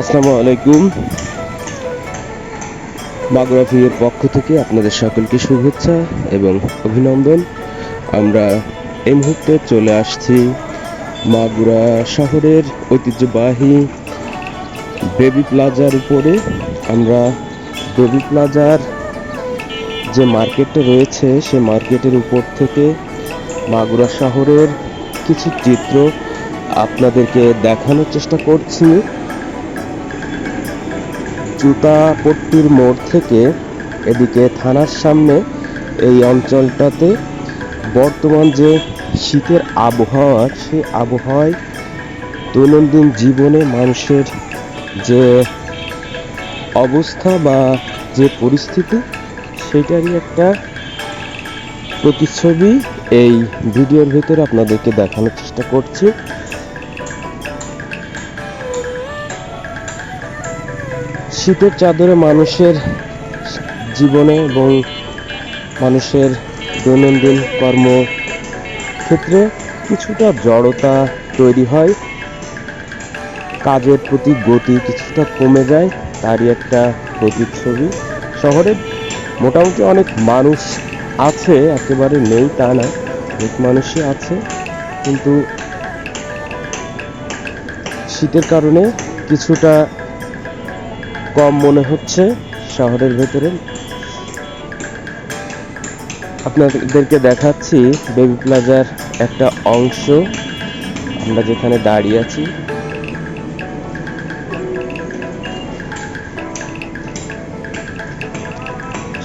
আসসালামু আলাইকুম। মাগরাফির পক্ষ থেকে আপনাদের সকলকে শুভেচ্ছা এবং অভিনন্দন। আমরা এই মুহূর্তে চলে আসছি মাগুরা শহরের ঐতিহ্যবাহী বেবি প্লাজার উপরে। আমরা বেবি প্লাজার যে মার্কেটটা রয়েছে সে মার্কেটের উপর থেকে মাগুরা শহরের কিছু চিত্র আপনাদেরকে দেখানোর চেষ্টা করছি। জুতাপট্টির মোড় থেকে এদিকে থানার সামনে এই অঞ্চলটাতে বর্তমান যে শীতের আবহাওয়া, সেই আবহাওয়ায় দৈনন্দিন জীবনে মানুষের যে অবস্থা বা যে পরিস্থিতি সেটারই একটা প্রতিচ্ছবি এই ভিডিওর ভিতরে আপনাদেরকে দেখানোর চেষ্টা করছি। শীতের চাদরে মানুষের জীবনে এবং মানুষের দৈনন্দিন কর্ম ক্ষেত্রে কিছুটা জড়তা তৈরি হয়। কাজের প্রতি গতি কিছুটা কমে যায়, তারই একটা প্রতিচ্ছবি। শহরে মোটামুটি অনেক মানুষ আছে, একেবারে নেই তা না, অনেক মানুষই আছে। কিন্তু শীতের কারণে কিছুটা কম মনে হচ্ছে শহরের ভেতরে। আপনাদেরকে দেখাচ্ছি বেবি প্লাজার একটা অংশ। আমরা যেখানে দাঁড়িয়ে আছি।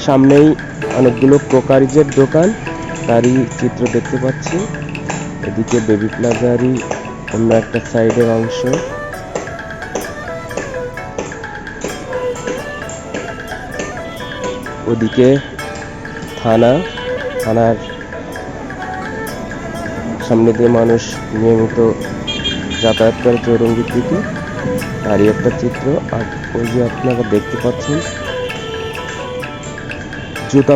সামনেই অনেকগুলো প্রকারিজের দোকান। তারই চিত্র দেখতে পাচ্ছি। এদিকে বেবি প্লাজারই অন্য একটা সাইডের অংশ। ওদিকে থানা, থানার সামনে দিয়ে মানুষ নিয়মিত যাতায়াত করে চৌরঙ্গির দিকে তারই একটা চিত্র, আর ওই যে আপনারা দেখতে পাচ্ছেন, জুতা